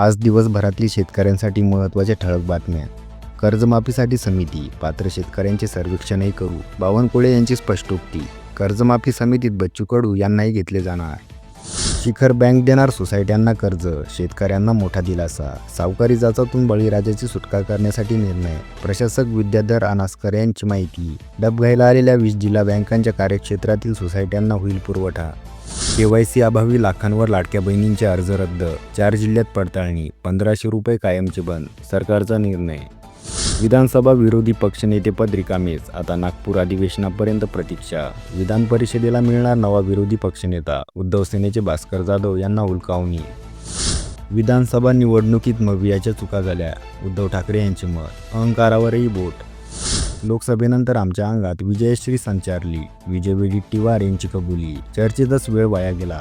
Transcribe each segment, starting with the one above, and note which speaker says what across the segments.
Speaker 1: आज दिवसभरातली शेतकऱ्यांसाठी महत्त्वाच्या ठळक बातम्या. कर्जमाफीसाठी समिती पात्र शेतकऱ्यांचे सर्वेक्षणही करू बावनकुळे यांची स्पष्टोक्ती. कर्जमाफी समितीत बच्चू कडू यांनाही घेतले जाणार. शिखर बँक देणार सोसायट्यांना कर्ज शेतकऱ्यांना मोठा दिलासा. सावकारी जाचातून बळीराजाची सुटका करण्यासाठी निर्णय प्रशासक विद्याधर अनास्कर यांची माहिती. डबघाईला आलेल्या वीस जिल्हा बँकांच्या कार्यक्षेत्रातील सोसायट्यांना होईल पुरवठा. केवायसी अभावी लाखांवर लाडक्या बहिणींचे अर्ज रद्द. चार जिल्ह्यात पडताळणी पंधराशे रुपये कायमचे बंद सरकारचा निर्णय. विधानसभा विरोधी पक्षनेतेपद रिकामेच आता नागपूर अधिवेशनापर्यंत प्रतीक्षा. विधान परिषदेला मिळणार नवा विरोधी पक्षनेता उद्धव सेनेचे भास्कर जाधव यांना उलकावणी. विधानसभा निवडणुकीत मवियाच्या चुका झाल्या उद्धव ठाकरे यांचे मत. अहंकारावरही बोट. लोकसभेनंतर आमच्या अंगात विजयश्री संचारली. विजय वडेट्टीवार यांची कबुली. चर्चेतच वेळ वाया गेला.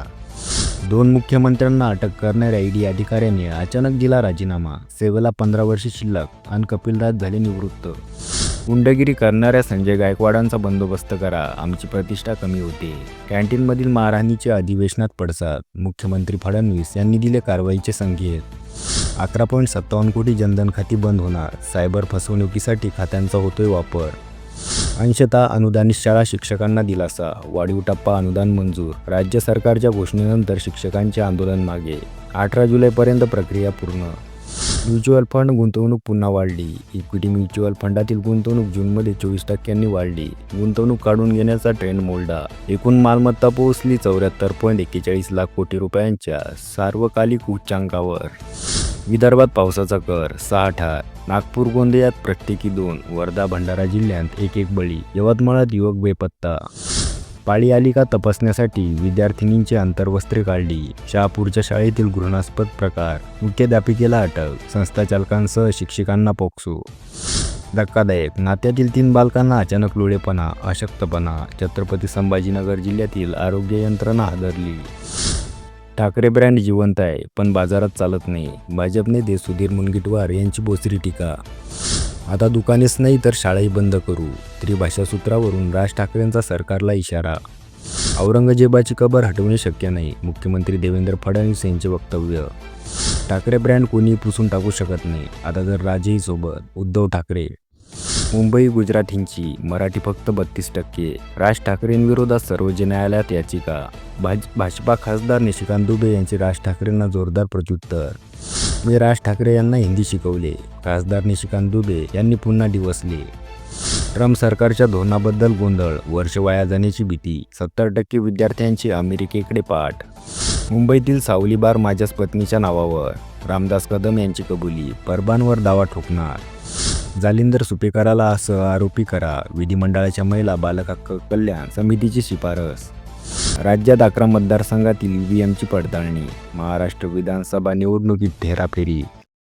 Speaker 1: दोन मुख्यमंत्र्यांना अटक करणाऱ्या ईडी अधिकाऱ्यांनी अचानक दिला राजीनामा. सेवेला पंधरा वर्षे शिल्लक आणि कपिलराज झाले निवृत्त. गुंडगिरी करणाऱ्या संजय गायकवाडांचा बंदोबस्त करा. आमची प्रतिष्ठा कमी होते. कॅन्टीनमधील मारहाणीच्या अधिवेशनात पडसाद. मुख्यमंत्री फडणवीस यांनी दिले कारवाईचे संकेत. अकरा पॉईंट सत्तावन्न कोटी जनधन खाती बंद होणार. सायबर फसवणुकीसाठी खात्यांचा होतोय वापर. अंशतः अनुदानित शाळा शिक्षकांना दिलासा. वाढीव टप्पा अनुदान मंजूर. राज्य सरकारच्या घोषणेनंतर शिक्षकांचे आंदोलन मागे. अठरा जुलैपर्यंत प्रक्रिया पूर्ण. म्युच्युअल फंड गुंतवणूक पुन्हा वाढली. इक्विटी म्युच्युअल फंडातील गुंतवणूक जूनमध्ये चोवीस टक्क्यांनी वाढली. गुंतवणूक काढून घेण्याचा ट्रेंड मोलडा एकूण मालमत्ता पोहोचली चौऱ्याहत्तर पॉईंट एक्केचाळीस लाख कोटी रुपयांच्या सार्वकालिक उच्चांकावर. विदर्भात पावसाचा कर सहा नागपूर गोंदियात प्रत्येकी दोन वर्धा भंडारा जिल्ह्यात एक एक बळी यवतमाळात युवक बेपत्ता. पाळी आली का तपासण्यासाठी विद्यार्थिनींची अंतर्वस्त्रे काढली. शहापूरच्या शाळेतील घृणास्पद प्रकार मुख्याध्यापिकेला अटक संस्था चालकांसह शिक्षकांना पोक्सो. धक्कादायक नात्यातील तीन बालकांना अचानक लोळेपणा अशक्तपणा छत्रपती संभाजीनगर जिल्ह्यातील आरोग्य यंत्रणा हादरली. ठाकरे ब्रँड जिवंत आहे पण बाजारात चालत नाही. भाजपने दे सुधीर मुनगिटवार यांची बोचरी टीका. आता दुकानेच नाही तर शाळाही बंद करू. त्रिभाषा सूत्रावरून राज ठाकरेंचा सरकारला इशारा. औरंगजेबाची कबर हटवणे शक्य नाही मुख्यमंत्री देवेंद्र फडणवीस यांचे वक्तव्य. ठाकरे ब्रँड कोणी पुसून टाकू शकत नाही. आता जर राजेही सोबत उद्धव ठाकरे. मुंबई गुजरातींची मराठी फक्त बत्तीस टक्के. राज ठाकरेंविरोधात सर्वोच्च न्यायालयात याचिका. भाज भाजपा खासदार निशिकांत दुबे यांचे राज ठाकरेंना जोरदार प्रत्युत्तर. मी राज ठाकरे यांना हिंदी शिकवले. खासदार निशिकांत दुबे यांनी पुन्हा डिवसले. ट्रम्प सरकारच्या धोरणाबद्दल गोंधळ वर्ष वाया जाण्याची भीती सत्तर टक्के विद्यार्थ्यांची अमेरिकेकडे पाठ. मुंबईतील सावली बार माझ्याच पत्नीच्या नावावर. रामदास कदम यांची कबुली परबांवर दावा ठोकणार. जालिंदर सुपेकराला असं आरोपी करा. विधिमंडळाच्या महिला बालक हक्क कल्याण समितीची शिफारस. राज्यात अकरा मतदारसंघातील ईव्हीएमची पडताळणी. महाराष्ट्र विधानसभा निवडणुकीत हेराफेरी.